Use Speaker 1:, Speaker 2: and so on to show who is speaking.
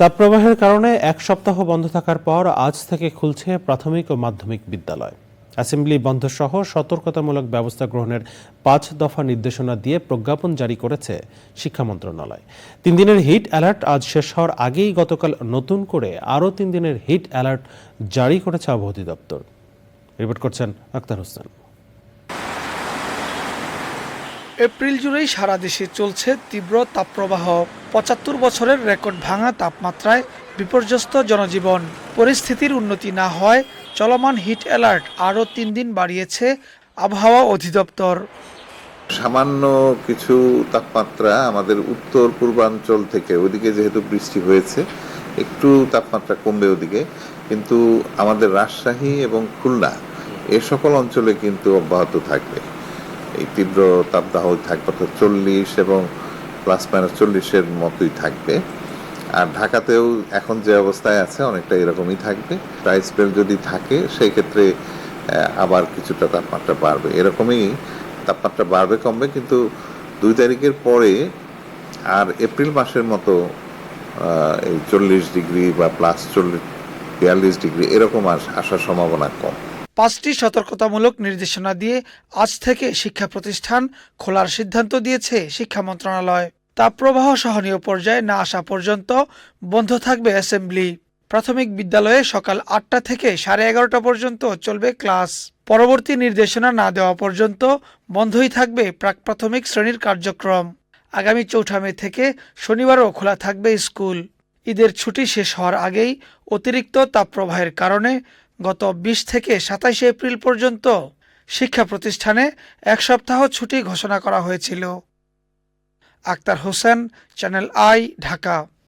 Speaker 1: তাপপ্রবাহের কারণে এক সপ্তাহ বন্ধ থাকার পর আজ থেকে খুলছে প্রাথমিক ও মাধ্যমিক বিদ্যালয়। অ্যাসেম্বলি বন্ধ সহ সতর্কতামূলক ব্যবস্থা গ্রহণের পাঁচ দফা নির্দেশনা দিয়ে প্রজ্ঞাপন জারি করেছে শিক্ষা মন্ত্রণালয়। তিন দিনের হিট অ্যালার্ট আজ শেষ হওয়ার আগেই গতকাল নতুন করে আরও তিন দিনের হিট অ্যালার্ট জারি করেছে আবহাওয়া অধিদপ্তর। রিপোর্ট করছেন আক্তার হোসেন।
Speaker 2: এপ্রিল জুড়েই সারা দেশে চলছে তীব্র তাপপ্রবাহ। পঁচাত্তর বছরের রেকর্ড ভাঙা তাপমাত্রায় বিপর্যস্ত জনজীবন। পরিস্থিতির উন্নতি না হয়, চলমান হিট অ্যালার্ট আরও তিন দিন বাড়িয়েছে আবহাওয়া অধিদপ্তর।
Speaker 3: সামান্য কিছু তাপমাত্রা আমাদের উত্তর পূর্বাঞ্চল থেকে, ওদিকে যেহেতু বৃষ্টি হয়েছে, একটু তাপমাত্রা কমবে ওদিকে। কিন্তু আমাদের রাজশাহী এবং খুলনা, এ সকল অঞ্চলে কিন্তু অব্যাহত থাকবে। এই তীব্র তাপদাহ থাকবে অর্থাৎ চল্লিশ এবং প্লাস মাইনাস চল্লিশের মতোই থাকবে। আর ঢাকাতেও এখন যে অবস্থায় আছে অনেকটা এরকমই থাকবে। প্রাইস স্পেল যদি থাকে, সেই ক্ষেত্রে আবার কিছুটা তাপমাত্রা বাড়বে। এরকমই তাপমাত্রা বাড়বে, কমবে, কিন্তু দুই তারিখের পরে আর এপ্রিল মাসের মতো এই চল্লিশ ডিগ্রি বা প্লাস চল্লিশ, বিয়াল্লিশ ডিগ্রি এরকম আস- আসার সম্ভাবনা কম।
Speaker 2: পাঁচটি সতর্কতামূলক নির্দেশনা দিয়ে আজ থেকে শিক্ষা প্রতিষ্ঠান খোলার সিদ্ধান্ত দিয়েছে শিক্ষা মন্ত্রণালয়। তাপপ্রবাহ সহনীয় পর্যায়ে না আসা পর্যন্ত বন্ধ থাকবে অ্যাসেম্বলি। প্রাথমিক বিদ্যালয়ে সকাল আটটা থেকে সাড়ে এগারোটা পর্যন্ত চলবে ক্লাস। পরবর্তী নির্দেশনা না দেওয়া পর্যন্ত বন্ধই থাকবে প্রাক প্রাথমিক শ্রেণির কার্যক্রম। আগামী চৌঠা মে থেকে শনিবারও খোলা থাকবে স্কুল। ঈদের ছুটি শেষ হওয়ার আগেই অতিরিক্ত তাপপ্রবাহের কারণে গত বিশ থেকে সাতাইশে এপ্রিল পর্যন্ত শিক্ষা প্রতিষ্ঠানে এক সপ্তাহ ছুটি ঘোষণা করা হয়েছিল। Akhtar Hossain, channel I, Dhaka.